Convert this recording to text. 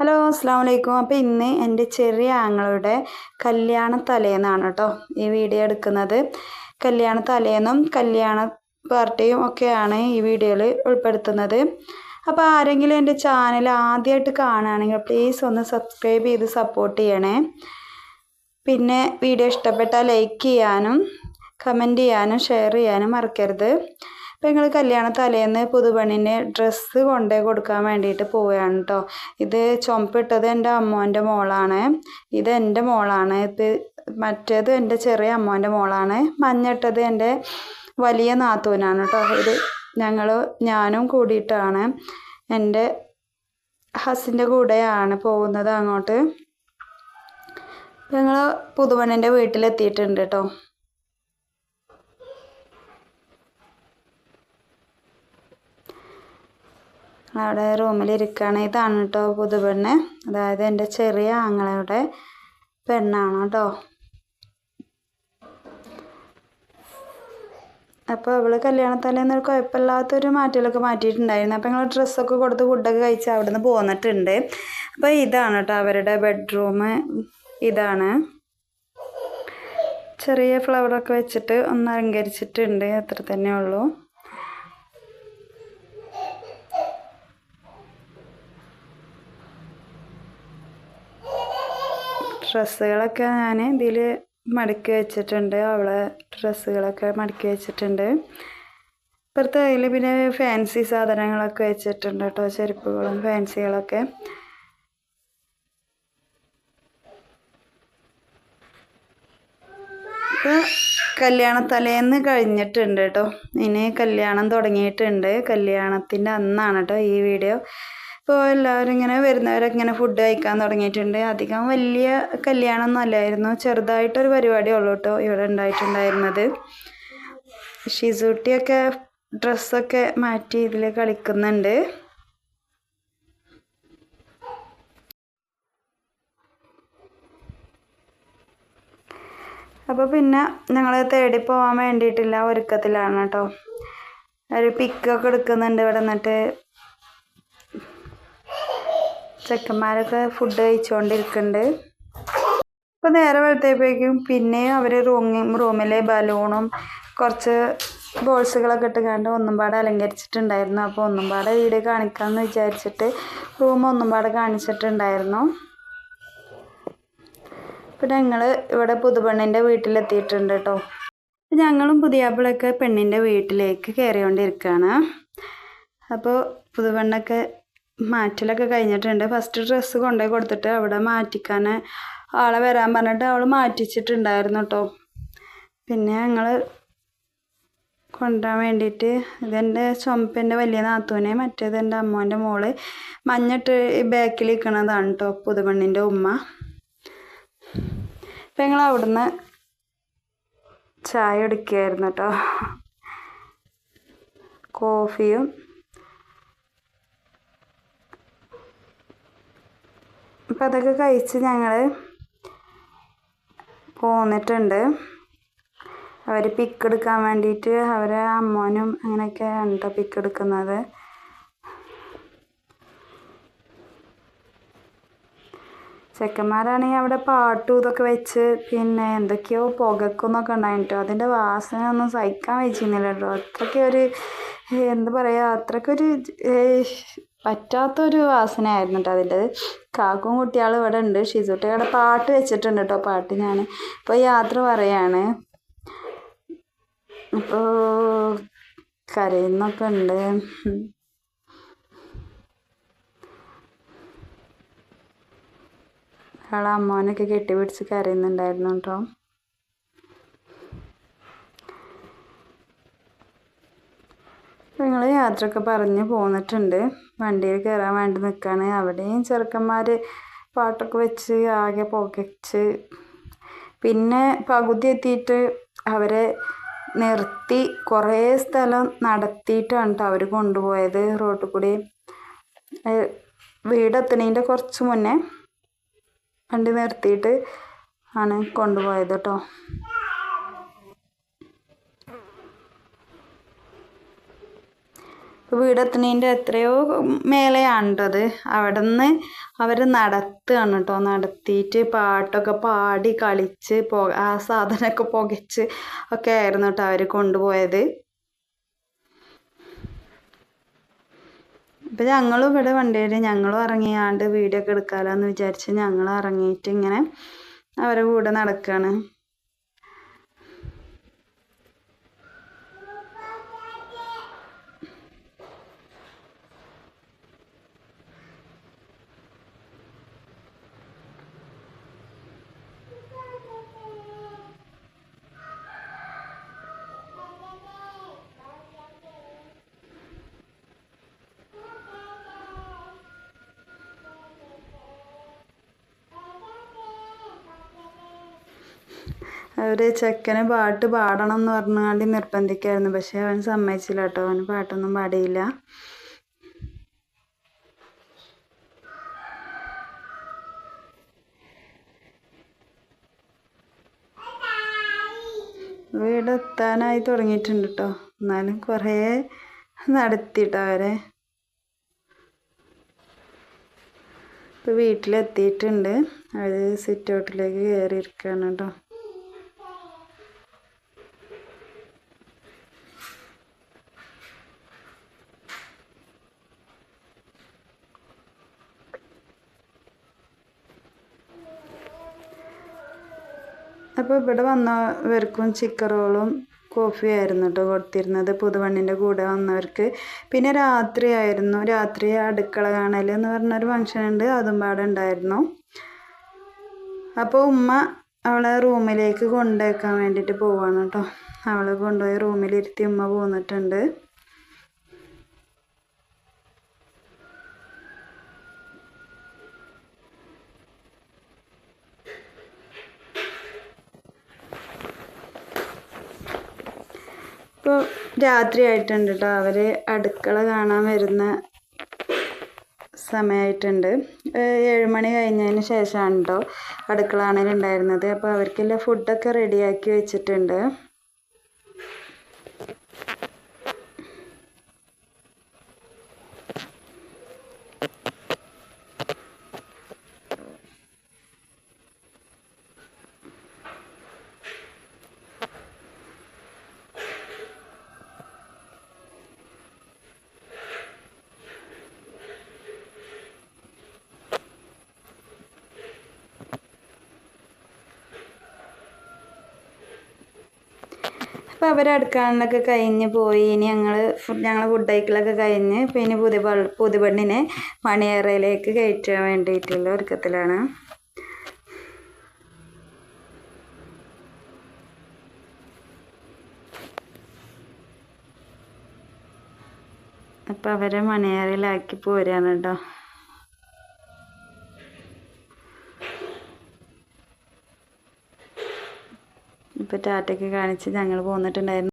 Hello അസ്സാം വലൈക്കും അപ്പോൾ ഇന്ന് എന്റെ ചെറിയ ആങ്ങളുടെ കല്യാണ തലേന്നാണ് കേട്ടോ ഈ വീഡിയോ എടുക്കുന്നത്. കല്യാണ തലേന്നും കല്യാണ പാർട്ടിയും ഒക്കെയാണ് ഈ വീഡിയോയിൽ ഉൾപ്പെടുത്തുന്നത്. അപ്പോൾ ആരെങ്കിലും എന്റെ ചാനൽ ആദ്യമായിട്ട് കാണുകയാണെങ്കിൽ പ്ലീസ് ഒന്ന് സബ്സ്ക്രൈബ് ചെയ്ത് സപ്പോർട്ട് ചെയ്യണേ. പിന്നെ വീഡിയോ ഇഷ്ടപ്പെട്ടാൽ ലൈക്ക് ചെയ്യാനും കമന്റ് ചെയ്യാനും ഷെയർ ചെയ്യാനും മറക്കരുത്. അപ്പോൾ ഞങ്ങൾ കല്യാണ തലേന്ന് പുതുപണിന് ഡ്രസ്സ് കൊണ്ടേ കൊടുക്കാൻ വേണ്ടിയിട്ട് പോവുകയാണ് കേട്ടോ ഇത് ചുമപ്പിട്ടത് എന്റെ അമ്മോന്റെ മോളാണ്. ഇത് എന്റെ മോളാണ്. ഇത് മറ്റേത് എന്റെ ചെറിയ അമ്മോന്റെ മോളാണ്. മഞ്ഞിട്ടത് എന്റെ വലിയ നാത്തൂനാണ് കേട്ടോ ഇത് ഞങ്ങൾ ഞാനും കൂടിയിട്ടാണ് എന്റെ ഹസിന്റെ കൂടെയാണ് പോകുന്നത് അങ്ങോട്ട്. ഞങ്ങൾ പുതുപെണ്ണിന്റെ വീട്ടിലെത്തിയിട്ടുണ്ട് കേട്ടോ അവിടെ റൂമിലിരിക്കുകയാണ് ഇതാണ് കേട്ടോ പുതുപെണ്ണ്. അതായത് എന്റെ ചെറിയ ആങ്ങളയുടെ പെണ്ണാണ് കേട്ടോ അപ്പോൾ അവൾ കല്യാണത്തലേന്ന് ഒരു കുഴപ്പമില്ലാത്തൊരു മാറ്റലൊക്കെ മാറ്റിയിട്ടുണ്ടായിരുന്നു. അപ്പോൾ ഞങ്ങൾ ഡ്രസ്സൊക്കെ കൊടുത്ത് ഫുഡൊക്കെ കഴിച്ച് അവിടെ നിന്ന് പോന്നിട്ടുണ്ട്. അപ്പോൾ ഇതാണ് കേട്ടോ അവരുടെ ബെഡ്റൂം ഇതാണ്. ചെറിയ ഫ്ലവറൊക്കെ വെച്ചിട്ട് ഒന്ന് അലങ്കരിച്ചിട്ടുണ്ട്. അത്ര തന്നെ ഉള്ളൂ ഡ്രസ്സുകളൊക്കെ ഞാൻ ഇതിൽ മടക്കി വെച്ചിട്ടുണ്ട്. അവളെ ഡ്രസ്സുകളൊക്കെ മടക്കി വെച്ചിട്ടുണ്ട്. ഇപ്പുറത്തെ കയ്യിൽ പിന്നെ ഫാൻസി സാധനങ്ങളൊക്കെ വെച്ചിട്ടുണ്ട് കേട്ടോ ചെരുപ്പുകളും ഫാൻസികളൊക്കെ ഇപ്പോൾ കല്യാണ തലേന്ന് കഴിഞ്ഞിട്ടുണ്ട് കേട്ടോ. ഇനി കല്യാണം തുടങ്ങിയിട്ടുണ്ട്. കല്യാണത്തിന്റെ അന്നാണ് കേട്ടോ ഈ വീഡിയോ. ഇപ്പോൾ എല്ലാവരും ഇങ്ങനെ വരുന്നവരൊക്കെ ഇങ്ങനെ ഫുഡ് കഴിക്കാൻ തുടങ്ങിയിട്ടുണ്ട്. അധികം വലിയ കല്യാണമൊന്നും അല്ലായിരുന്നു. ചെറുതായിട്ടൊരു പരിപാടി ഉള്ളൂ കേട്ടോ ഇവിടെ ഉണ്ടായിട്ടുണ്ടായിരുന്നത്. ഷിസൂട്ടിയൊക്കെ ഡ്രസ്സൊക്കെ മാറ്റി ഇതിൽ കളിക്കുന്നുണ്ട്. അപ്പോൾ പിന്നെ ഞങ്ങൾ തേടി പോകാൻ വേണ്ടിയിട്ടില്ല ഒരുക്കത്തിലാണ് കേട്ടോ ഒരു പിക്കൊക്കെ എടുക്കുന്നുണ്ട് ഇവിടെ നിന്നിട്ട് ചെക്കന്മാരൊക്കെ ഫുഡ് കഴിച്ചുകൊണ്ടിരിക്കുന്നുണ്ട് അപ്പോൾ നേരെ വെളുത്തപ്പോഴേക്കും പിന്നെ അവർ റൂമി റൂമിലെ ബലൂണും കുറച്ച് ബോൾസുകളൊക്കെ ഇട്ട് കണ്ട് ഒന്നും പാടെ അലങ്കരിച്ചിട്ടുണ്ടായിരുന്നു. അപ്പോൾ ഒന്നും പാടെ വീഡിയോ കാണിക്കാമെന്ന് വിചാരിച്ചിട്ട് റൂം ഒന്നും പാടെ കാണിച്ചിട്ടുണ്ടായിരുന്നു. അപ്പോൾ ഞങ്ങൾ ഇവിടെ പുതുപെണ്ണിന്റെ വീട്ടിലെത്തിയിട്ടുണ്ട് കേട്ടോ ഞങ്ങളും പുതിയാപ്പിളൊക്കെ പെണ്ണിന്റെ വീട്ടിലേക്ക് കയറിക്കൊണ്ടിരിക്കുകയാണ് അപ്പോൾ പുതുപെണ്ണൊക്കെ മാറ്റലൊക്കെ കഴിഞ്ഞിട്ടുണ്ട്. ഫസ്റ്റ് ഡ്രസ്സ് കൊണ്ടുപോയി കൊടുത്തിട്ട് അവിടെ മാറ്റിക്കാൻ ആളെ വരാൻ പറഞ്ഞിട്ട് അവൾ മാറ്റിച്ചിട്ടുണ്ടായിരുന്നു കേട്ടോ പിന്നെ ഞങ്ങൾ കൊണ്ടുവരാൻ വേണ്ടിയിട്ട് ഇതെന്റെ ചുമപ്പിന്റെ വലിയ നാത്തൂനെ മറ്റേത് എന്റെ അമ്മോന്റെ മോൾ മഞ്ഞിട്ട് ഈ ബാക്കിൽ നിൽക്കണതാണ് കേട്ടോ പുതുമണ്ണിന്റെ ഉമ്മ. അപ്പം ഞങ്ങൾ അവിടുന്ന് ചായ എടുക്കുകയായിരുന്നു കേട്ടോ കോഫിയും അപ്പം അതൊക്കെ കഴിച്ച് ഞങ്ങൾ പോന്നിട്ടുണ്ട്. അവർ പിക്ക് എടുക്കാൻ വേണ്ടിയിട്ട് അവരെ അമ്മോനും അങ്ങനെയൊക്കെ ഉണ്ടോ പിക്ക് എടുക്കുന്നത്. ചെക്കന്മാരാണെങ്കിൽ അവിടെ പാട്ടും ഇതൊക്കെ വെച്ച് പിന്നെ എന്തൊക്കെയോ പുകക്കുന്നൊക്കെ ഉണ്ടായിട്ടോ. അതിന്റെ വാസന ഒന്നും സഹിക്കാൻ വെച്ചിരുന്നില്ല കേട്ടോ അത്രയ്ക്ക് ഒരു എന്താ പറയുക അത്രയ്ക്കൊരു പറ്റാത്തൊരു വാസനയായിരുന്നു കേട്ടോ അതിന്റെ കാക്കും കുട്ടിയാളും ഇവിടെ ഉണ്ട്. ഷിസുട്ടിയുടെ പാട്ട് വെച്ചിട്ടുണ്ട് കേട്ടോ പാട്ട് ഞാൻ ഇപ്പോൾ യാത്ര പറയാണ്. അപ്പോൾ കരയുന്നൊക്കെ ഉണ്ട്. അയാളെ അമ്മോനൊക്കെ കെട്ടിപ്പിടിച്ച് കരയുന്നുണ്ടായിരുന്നു കേട്ടോ ഞങ്ങൾ യാത്രയൊക്കെ പറഞ്ഞ് പോന്നിട്ടുണ്ട്. വണ്ടിയിൽ കയറാൻ വേണ്ടി നിൽക്കുകയാണ് അവിടെയും ചെറുക്കന്മാർ പാട്ടൊക്കെ വെച്ച് ആകെ പുകച്ച്. പിന്നെ പകുതി എത്തിയിട്ട് അവരെ നിർത്തി കുറേ സ്ഥലം നടത്തിയിട്ടാണ് അവർ കൊണ്ടുപോയത് റോട്ടിൽ കൂടി. വീടെത്തണേന്റെ കുറച്ച് മുന്നേ വണ്ടി നിർത്തിയിട്ട് ആണ് കൊണ്ടുപോയത് കേട്ടോ വീടെത്തുന്നതിന്റെ എത്രയോ മേലെയാണ്ടത് അവിടെ നിന്ന് അവർ നടത്തുകയാണ് കേട്ടോ. നടത്തിയിട്ട് പാട്ടൊക്കെ പാടി കളിച്ച് പോ ആ സാധനമൊക്കെ പുകച്ച് ഒക്കെ ആയിരുന്നു കേട്ടോ അവർ കൊണ്ടുപോയത്. ഇപ്പം ഞങ്ങളും ഇവിടെ വണ്ടിയിൽ ഞങ്ങളും ഇറങ്ങിയാണ്ട് വീഡിയോ ഒക്കെ എടുക്കാമല്ലോ എന്ന് വിചാരിച്ച് ഞങ്ങൾ ഇറങ്ങിയിട്ട് ഇങ്ങനെ അവരെ കൂടെ നടക്കുകയാണ് അവർ ചെക്കന് പാട്ട് പാടണം എന്ന് പറഞ്ഞുകൊണ്ട് നിർബന്ധിക്കായിരുന്നു. പക്ഷെ അവൻ സമ്മതിച്ചില്ല കേട്ടോ. അവന് പാട്ടൊന്നും പാടിയില്ല. വീടെത്താനായി തുടങ്ങിയിട്ടുണ്ട് കേട്ടോ. എന്നാലും കുറേ നടത്തിട്ടോ അവരെ. ഇപ്പോൾ വീട്ടിലെത്തിയിട്ടുണ്ട്. അവർ സിറ്റ് ഔട്ടിലേക്ക് കയറിയിരിക്കുകയാണ് കേട്ടോ. അപ്പോൾ ഇവിടെ വന്നവർക്കും ചിക്കൻ റോളും കോഫി ആയിരുന്നു കേട്ടോ കൊടുത്തിരുന്നത്. പുതുവണ്ണിന്റെ കൂടെ വന്നവർക്ക്. പിന്നെ രാത്രിയായിരുന്നു രാത്രി അടുക്കള കാണൽ എന്ന് പറഞ്ഞൊരു ഫംഗ്ഷൻ ഉണ്ട്. അതും പാടെ ഉണ്ടായിരുന്നു. അപ്പോൾ ഉമ്മ അവളെ റൂമിലേക്ക് കൊണ്ടുവയ്ക്കാൻ വേണ്ടിയിട്ട് പോവാണ് കേട്ടോ അവളെ കൊണ്ടുപോയി റൂമിലിരുത്തി ഉമ്മ പോന്നിട്ടുണ്ട്. ഇപ്പോൾ രാത്രി ആയിട്ടുണ്ട് കേട്ടോ അവർ അടുക്കള കാണാൻ വരുന്ന സമയമായിട്ടുണ്ട് ഏഴുമണി കഴിഞ്ഞതിന് ശേഷമാണ് കേട്ടോ അടുക്കള ഉണ്ടായിരുന്നത്. അപ്പോൾ അവർക്കെല്ലാം ഫുഡൊക്കെ റെഡിയാക്കി വെച്ചിട്ടുണ്ട്. അപ്പോൾ അവർ അടുക്കാനൊക്കെ കഴിഞ്ഞ് പോയി. ഇനി ഞങ്ങൾ ഞങ്ങൾ ഫുഡ് കഴിക്കലൊക്കെ കഴിഞ്ഞ് പിന്നെ പുതിയ പുതുപെണ്ണിനെ മണിയറയിലേക്ക് കയറ്റാൻ വേണ്ടിയിട്ടുള്ള ഒരുക്കത്തിലാണ്. അപ്പോൾ അവരെ മണിയറയിലാക്കി പോരാണ് കേട്ടോ ടാറ്റയ്ക്ക് കാണിച്ച് ഞങ്ങൾ പോന്നിട്ടുണ്ടായിരുന്നു.